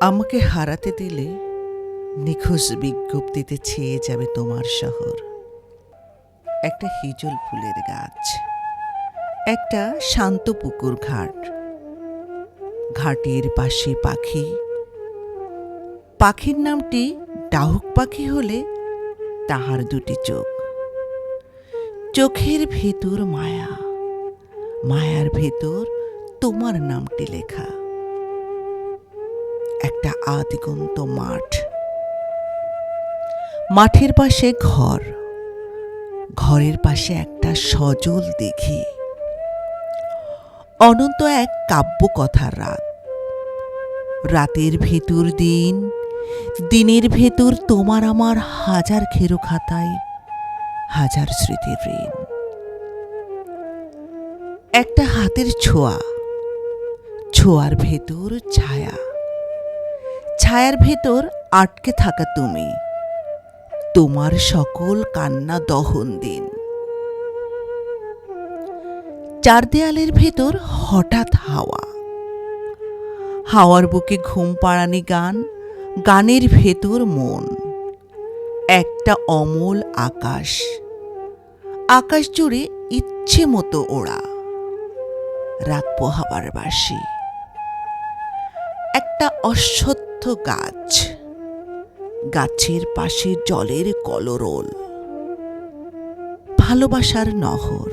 আমাকে হারাতে দিলে নিখোঁজ বিজ্ঞপ্তিতে ছেয়ে যাবে তোমার শহর। একটা হিজল ফুলের গাছ, একটা শান্ত পুকুর ঘাট, ঘাটের পাশে পাখি। পাখির নামটি ডাহুক পাখি হলে তাহার দুটি চোখ। চোখের ভেতর মায়া, মায়ার ভেতর তোমার নামটি লেখা। একটা আদিগন্ত মাঠ। মাঠের পাশে ঘর, ঘরের পাশে একটা সজল দেখি। অনন্ত এক কাব্য কথার রাত। রাতের ভেতর দিন, দিনের ভেতর তোমার আমার হাজার খেরো খাতায় হাজার স্মৃতির ঋণ। একটা হাতের ছোঁয়া, ছোঁয়ার ভেতর ছায়া। ছায়ার ভেতর আটকে থাকা তুমি। তোমার সকল কান্না দহন দিন। চার দেয়ালের ভেতর হঠাৎ হাওয়া। হাওয়ার বুকে ঘুম পাড়ানি গান, গানের ভেতর মন। একটা অমল আকাশ। আকাশ জুড়ে ইচ্ছে মতো ওড়া। রাখব হাবার বাসি। একটা অশ্বত্থ গাছ। গাছের পাশে জলের কলরোল। ভালোবাসার নহর।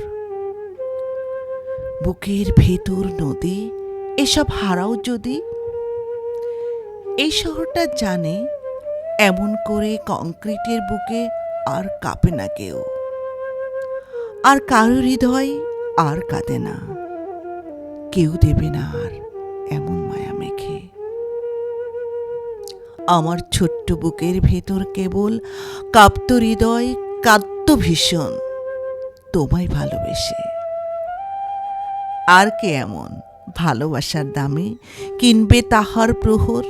বুকের ভেতর নদী, এসব হারাও যদি? এই শহরটা জানে, এমন করে কংক্রিটের বুকে আর কাঁপে না কেউ। আর কারও হৃদয় আর কাঁদে না। কেউ দেবে না আর। আমার ছোট্ট বুকের ভেতর কেবল কাঁপত হৃদয়, কাঁদত ভীষণ। তোমায় ভালোবেসে। আর কে এমন ভালোবাসার দামে কিনবে তাহার প্রহর?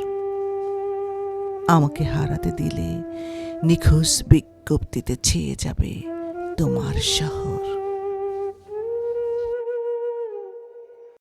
আমাকে হারাতে দিলে নিখোঁজ বিজ্ঞপ্তিতে ছেয়ে যাবে তোমার শহর।